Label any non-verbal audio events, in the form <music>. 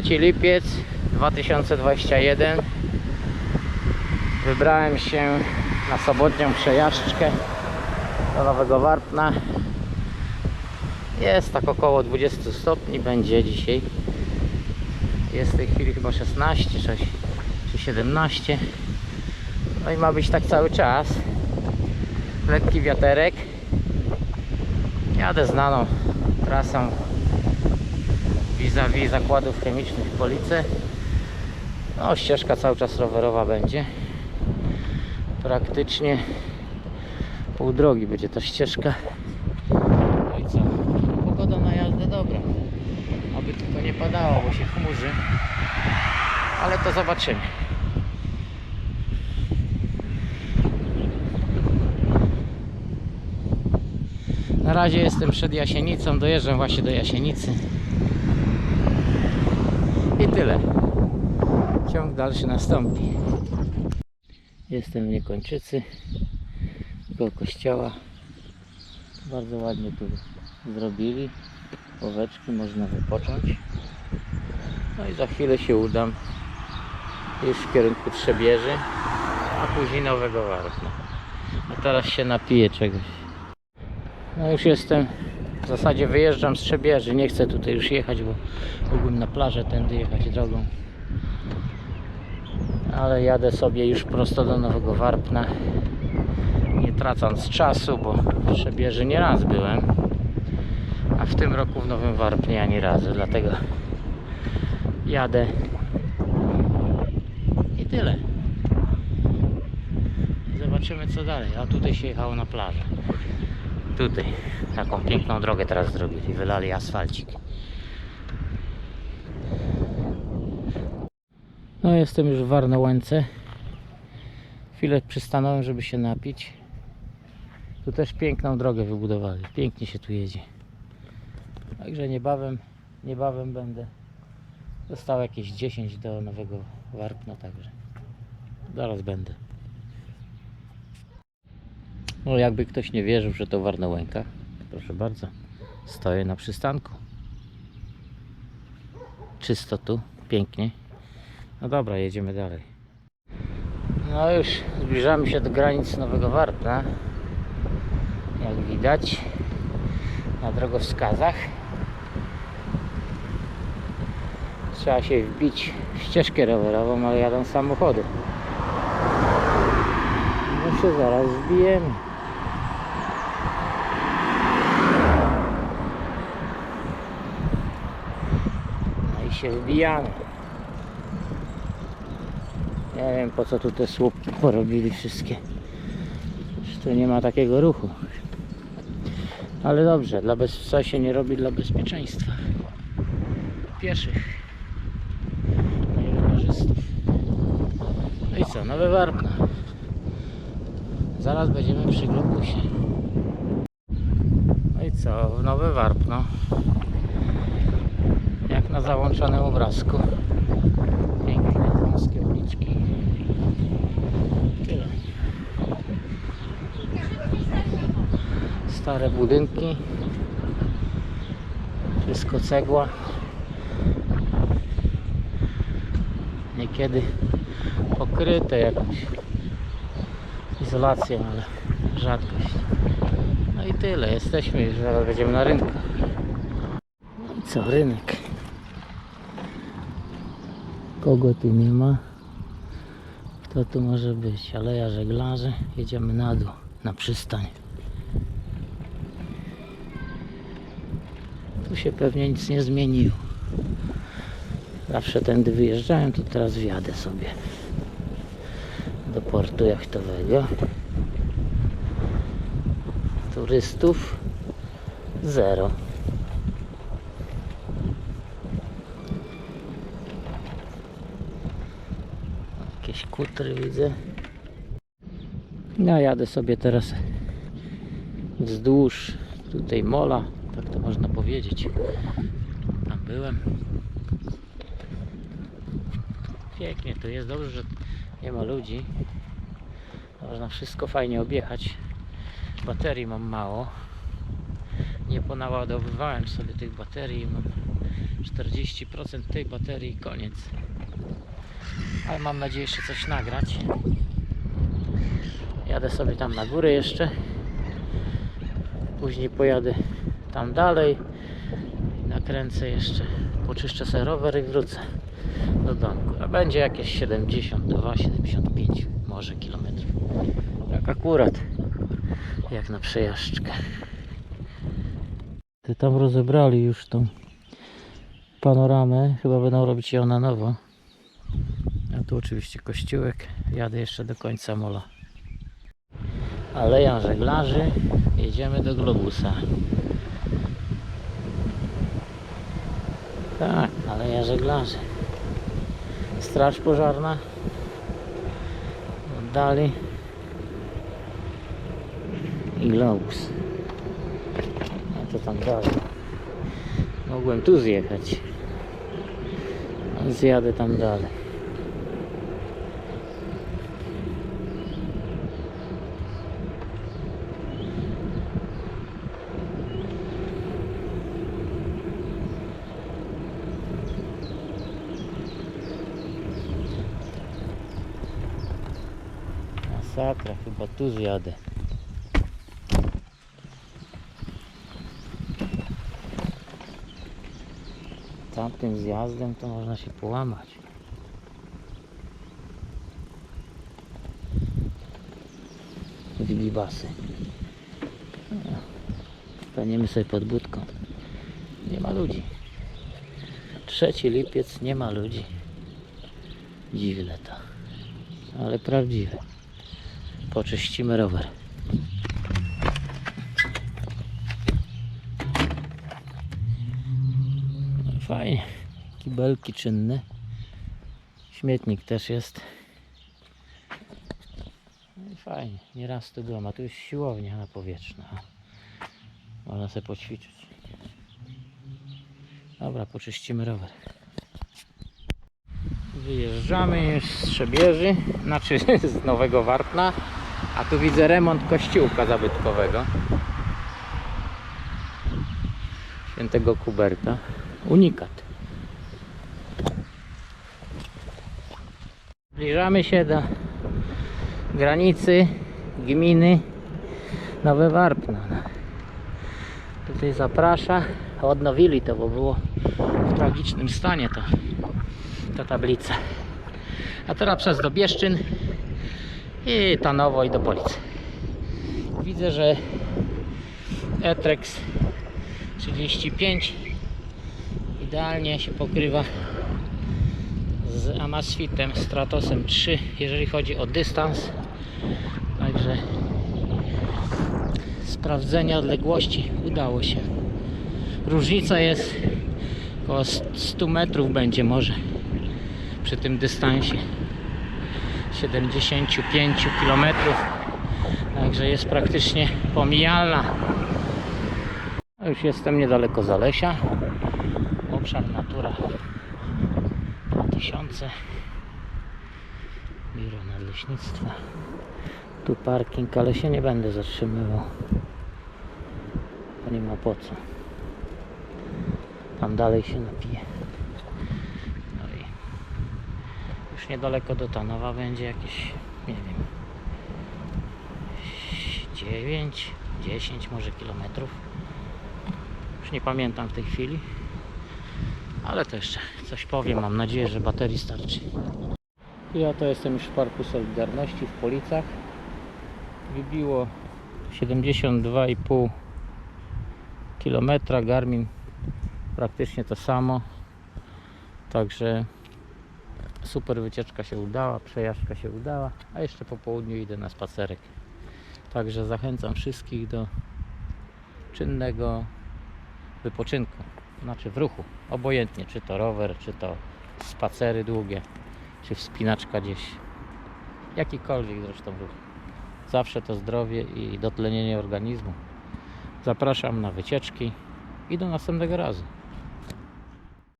3 lipiec 2021 Wybrałem się na sobotnią przejażdżkę do Nowego Warpna Jest tak około 20 stopni będzie dzisiaj. Jest w tej chwili chyba 16 czy, czy 17 No i ma być tak cały czas. Lekki wiaterek. Jadę znaną trasą vis-a-vis zakładów chemicznych w Police. No, ścieżka cały czas rowerowa będzie. Praktycznie pół drogi będzie ta ścieżka. No i co? Pogoda na jazdę dobra. Aby tylko nie padało, bo się chmurzy. Ale to zobaczymy. Na razie jestem przed Jasienicą, dojeżdżam właśnie do Jasienicy. I tyle. Ciąg dalszy nastąpi. Jestem w Niekończycy, koło kościoła. Bardzo ładnie tu zrobili. Łoweczki można wypocząć. No i za chwilę się udam już w kierunku Trzebieży, a później Nowego Warpna. A teraz się napiję czegoś. No już jestem, w zasadzie wyjeżdżam z Trzebieży, nie chcę tutaj już jechać, bo mógłbym na plażę tędy jechać drogą. Ale jadę sobie już prosto do Nowego Warpna, nie tracąc czasu, bo w Trzebieży nie raz byłem, a w tym roku w Nowym Warpnie ani razu, dlatego jadę i tyle. Zobaczymy co dalej, a tutaj się jechało na plażę. Tutaj taką piękną drogę teraz zrobili, wylali asfalcik. No jestem już w Warnołęce. Chwilę przystanąłem, żeby się napić. Tu też piękną drogę wybudowali. Pięknie się tu jedzie. Także niebawem, niebawem będę. Zostało jakieś 10 do nowego Warpna, także zaraz będę. No jakby ktoś nie wierzył, że to Warnołęka, proszę bardzo, stoję na przystanku. Czysto tu, pięknie. No dobra, jedziemy dalej. No już zbliżamy się do granic Nowego Warpna. Jak widać na drogowskazach. Trzeba się wbić w ścieżkę rowerową, ale jadą samochody. No się zaraz wbijemy. Się. Nie wiem po co tu te słupki porobili wszystkie. Że tu nie ma takiego ruchu. Ale dobrze, dla bez... co się nie robi dla bezpieczeństwa pieszych i rowerzystów. No i co, nowe Warpno. Zaraz będziemy przy Globusie. No i co, nowe Warpno. Załączonym obrazku. Piękne, wąskie uliczki. Tyle. Stare budynki. Wszystko cegła. Niekiedy pokryte jakąś izolacją, ale rzadkość. No i tyle, jesteśmy już, zaraz będziemy na rynku. No i co, rynek. Kogo tu nie ma? Kto tu może być? Aleja żeglarzy. Jedziemy na dół, na przystań. Tu się pewnie nic nie zmieniło. Zawsze tędy wyjeżdżałem, to teraz wjadę sobie do portu jachtowego. Turystów zero. Kutry widzę. No jadę sobie teraz wzdłuż tutaj mola, tak to można powiedzieć. Tam byłem. Pięknie to jest, dobrze, że nie ma ludzi. Można wszystko fajnie objechać. Baterii mam mało. Nie ponaładowywałem sobie tych baterii. Mam 40% tej baterii i koniec. Ale mam nadzieję jeszcze coś nagrać. Jadę sobie tam na górę jeszcze. Później pojadę tam dalej. Nakręcę jeszcze. Poczyszczę sobie rower i wrócę do domku. A będzie jakieś 72-75 może kilometrów. Tak akurat jak na przejażdżkę. Tam rozebrali już tą panoramę. Chyba będą robić ją na nowo. Tu oczywiście kościółek. Jadę jeszcze do końca mola. Aleja żeglarzy. Jedziemy do Globusa. Tak, aleja żeglarzy. Straż pożarna. Oddali. I Globus. A to tam dalej. Mogłem tu zjechać. Zjadę tam dalej. Masakra, chyba tu zjadę. Tamtym zjazdem to można się połamać. Wibibasy. Staniemy sobie pod budką. Nie ma ludzi. Trzeci lipiec nie ma ludzi. Dziwne to. Ale prawdziwe. Poczyścimy rower. No Fajnie. Kibelki czynne. Śmietnik też jest. No fajnie. Nieraz tu byłem, a tu jest siłownia na powietrzna. Można sobie poćwiczyć. Dobra, poczyścimy rower. Wyjeżdżamy już z Trzebieży, znaczy <laughs> z Nowego Wartna, a tu widzę remont kościółka zabytkowego. Świętego Kuberta. Unikat. Zbliżamy się do granicy gminy Nowe Warpno. Tutaj zaprasza. Odnowili to, bo było w tragicznym stanie to ta tablica. A teraz przez Dobieszczyn i Tanowo i do Policy. Widzę, że Etrex 35 idealnie się pokrywa z Amazfitem Stratosem 3, jeżeli chodzi o dystans. Także sprawdzenie odległości udało się. Różnica jest około 100 metrów będzie może przy tym dystansie 75 km także jest praktycznie pomijalna. Już jestem niedaleko Zalesia. Obszar Natura 2000 Biuro Nadleśnictwa. Tu parking, ale się nie będę zatrzymywał bo nie ma po co. Tam dalej się napiję no i już niedaleko do Tanowa będzie jakieś, nie wiem, 9, 10 może kilometrów. Już nie pamiętam w tej chwili, ale to jeszcze coś powiem. Mam nadzieję, że baterii starczy. Ja to jestem już w Parku Solidarności w Policach. Wybiło 72,5 km. Garmin praktycznie to samo. Także super wycieczka się udała, przejażdżka się udała, a jeszcze po południu idę na spacerek. Także zachęcam wszystkich do czynnego wypoczynku, znaczy w ruchu, obojętnie czy to rower, czy to spacery długie, czy wspinaczka gdzieś, jakikolwiek zresztą ruch. Zawsze to zdrowie i dotlenienie organizmu. Zapraszam na wycieczki i do następnego razu.